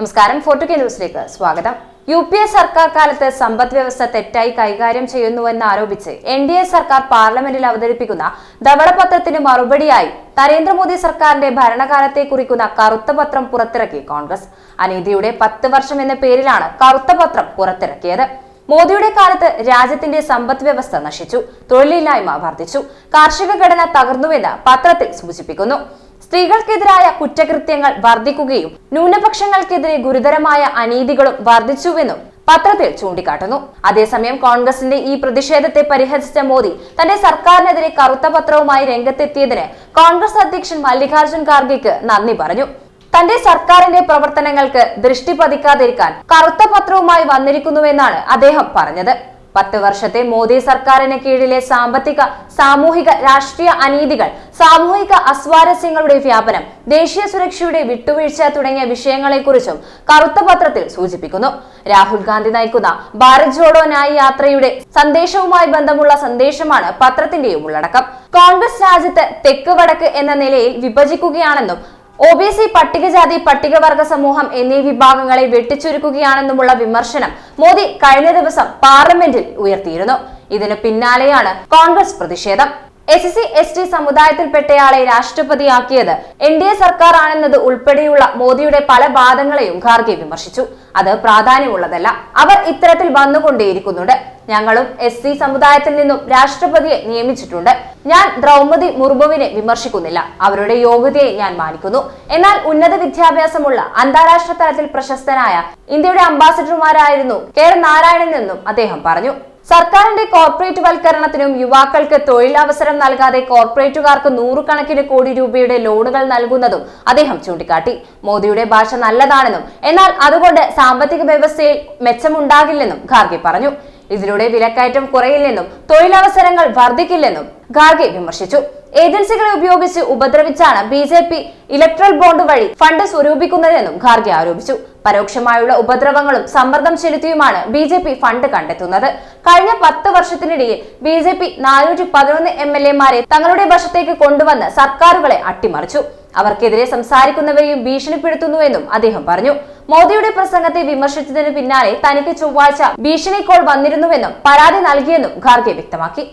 നമസ്കാരം. ഫോർട്ടു കെ ന്യൂസിലേക്ക് സ്വാഗതം. യു പി എ സർക്കാർ കാലത്ത് സമ്പദ് വ്യവസ്ഥ തെറ്റായി കൈകാര്യം ചെയ്യുന്നുവെന്ന് ആരോപിച്ച് എൻ ഡി എ സർക്കാർ പാർലമെന്റിൽ അവതരിപ്പിക്കുന്ന ധവളപത്രത്തിന് മറുപടിയായി നരേന്ദ്രമോദി സർക്കാരിന്റെ ഭരണകാലത്തെ കുറിക്കുന്ന കറുത്ത പത്രം പുറത്തിറക്കി കോൺഗ്രസ്. അനീതിയുടെ പത്ത് വർഷം എന്ന പേരിലാണ് കറുത്ത പത്രം പുറത്തിറക്കിയത്. മോദിയുടെ കാലത്ത് രാജ്യത്തിന്റെ സമ്പദ് വ്യവസ്ഥ നശിച്ചു തൊഴിലില്ലായ്മ വർദ്ധിച്ചു കാർഷിക ഘടന തകർന്നുവെന്ന് പത്രത്തിൽ സൂചിപ്പിക്കുന്നു. സ്ത്രീകൾക്കെതിരായ കുറ്റകൃത്യങ്ങൾ വർദ്ധിക്കുകയും ന്യൂനപക്ഷങ്ങൾക്കെതിരെ ഗുരുതരമായ അനീതികളും വർദ്ധിച്ചുവെന്നും പത്രത്തിൽ ചൂണ്ടിക്കാട്ടുന്നു. അതേസമയം കോൺഗ്രസിന്റെ ഈ പ്രതിഷേധത്തെ പരിഹസിച്ച മോദി തന്റെ സർക്കാരിനെതിരെ കറുത്ത പത്രവുമായി രംഗത്തെത്തിയതിന് കോൺഗ്രസ് അധ്യക്ഷൻ മല്ലികാർജുൻ ഖാർഗെക്ക് നന്ദി പറഞ്ഞു. തന്റെ സർക്കാരിന്റെ പ്രവർത്തനങ്ങൾക്ക് ദൃഷ്ടി പതിക്കാതിരിക്കാൻ കറുത്ത പത്രവുമായി വന്നിരിക്കുന്നുവെന്നാണ് അദ്ദേഹം പറഞ്ഞത്. പത്ത് വർഷത്തെ മോദി സർക്കാരിന് കീഴിലെ സാമ്പത്തിക സാമൂഹിക രാഷ്ട്രീയ അനീതികൾ സാമൂഹിക അസ്വാരസ്യങ്ങളുടെ വ്യാപനം ദേശീയ സുരക്ഷയുടെ വിട്ടുവീഴ്ച തുടങ്ങിയ വിഷയങ്ങളെക്കുറിച്ചും കറുത്ത പത്രത്തിൽ സൂചിപ്പിക്കുന്നു. രാഹുൽ ഗാന്ധി നയിക്കുന്ന ഭാരത് ജോഡോ ന്യായ് യാത്രയുടെ സന്ദേശവുമായി ബന്ധമുള്ള സന്ദേശമാണ് പത്രത്തിന്റെയും ഉള്ളടക്കം. കോൺഗ്രസ് രാജ്യത്ത് തെക്ക് വടക്ക് എന്ന നിലയിൽ വിഭജിക്കുകയാണെന്നും ഒ ബി സി പട്ടികജാതി പട്ടികവർഗ സമൂഹം എന്നീ വിഭാഗങ്ങളെ വെട്ടിച്ചുരുക്കുകയാണെന്നുമുള്ള വിമർശനം മോദി കഴിഞ്ഞ ദിവസം പാർലമെന്റിൽ ഉയർത്തിയിരുന്നു. ഇതിന് പിന്നാലെയാണ് കോൺഗ്രസ് പ്രതിഷേധം. എസ് സി എസ് ടി സമുദായത്തിൽപ്പെട്ടയാളെ രാഷ്ട്രപതിയാക്കിയത് എൻ ഡി എ സർക്കാർ ആണെന്നത് ഉൾപ്പെടെയുള്ള മോദിയുടെ പല വാദങ്ങളെയും ഖാർഗെ വിമർശിച്ചു. അത് പ്രാധാന്യമുള്ളതല്ല. അവർ ഇത്തരത്തിൽ വന്നുകൊണ്ടേയിരിക്കുന്നുണ്ട്. ഞങ്ങളും എസ് സി സമുദായത്തിൽ നിന്നും രാഷ്ട്രപതിയെ നിയമിച്ചിട്ടുണ്ട്. ഞാൻ ദ്രൗപതി മുർമുവിനെ വിമർശിക്കുന്നില്ല. അവരുടെ യോഗ്യതയെ ഞാൻ മാനിക്കുന്നു. എന്നാൽ ഉന്നത വിദ്യാഭ്യാസമുള്ള അന്താരാഷ്ട്ര തലത്തിൽ പ്രശസ്തനായ ഇന്ത്യയുടെ അംബാസിഡർമാരായിരുന്നു കെ നാരായണൻ എന്നും അദ്ദേഹം പറഞ്ഞു. സർക്കാരിന്റെ കോർപ്പറേറ്റ് വൽക്കരണത്തിനും യുവാക്കൾക്ക് തൊഴിലവസരം നൽകാതെ കോർപ്പറേറ്റുകാർക്ക് നൂറുകണക്കിന് കോടി രൂപയുടെ ലോണുകൾ നൽകുന്നതും അദ്ദേഹം ചൂണ്ടിക്കാട്ടി. മോദിയുടെ ഭാഷ നല്ലതാണെന്നും എന്നാൽ അതുകൊണ്ട് സാമ്പത്തിക വ്യവസ്ഥയിൽ മെച്ചമുണ്ടാകില്ലെന്നും ഖാർഗെ പറഞ്ഞു. ഇതിലൂടെ വിലക്കയറ്റം കുറയില്ലെന്നും തൊഴിലവസരങ്ങൾ വർദ്ധിക്കില്ലെന്നും ഖാർഗെ വിമർശിച്ചു. ഏജൻസികളെ ഉപയോഗിച്ച് ഉപദ്രവിച്ചാണ് B J P electoral bond വഴി ഫണ്ട് സ്വരൂപിക്കുന്നതെന്നും ഖാർഗെ ആരോപിച്ചു. പരോക്ഷമായുള്ള ഉപദ്രവങ്ങളും സമ്മർദ്ദം ചെലുത്തിയുമാണ് ബി ജെ പി ഫണ്ട് കണ്ടെത്തുന്നത്. കഴിഞ്ഞ പത്ത് വർഷത്തിനിടയിൽ ബി ജെ പി നാനൂറ്റി പതിനൊന്ന് എം എൽ എമാരെ തങ്ങളുടെ വശത്തേക്ക് കൊണ്ടുവന്ന് സർക്കാരുകളെ അട്ടിമറിച്ചു. അവർക്കെതിരെ സംസാരിക്കുന്നവരെയും ഭീഷണിപ്പെടുത്തുന്നുവെന്നും അദ്ദേഹം പറഞ്ഞു. മോദിയുടെ പ്രസംഗത്തെ വിമർശിച്ചതിന് പിന്നാലെ തനിക്ക് ചൊവ്വാഴ്ച ഭീഷണി കോൾ വന്നിരുന്നുവെന്നും പരാതി നൽകിയെന്നും ഖാർഗെ വ്യക്തമാക്കി.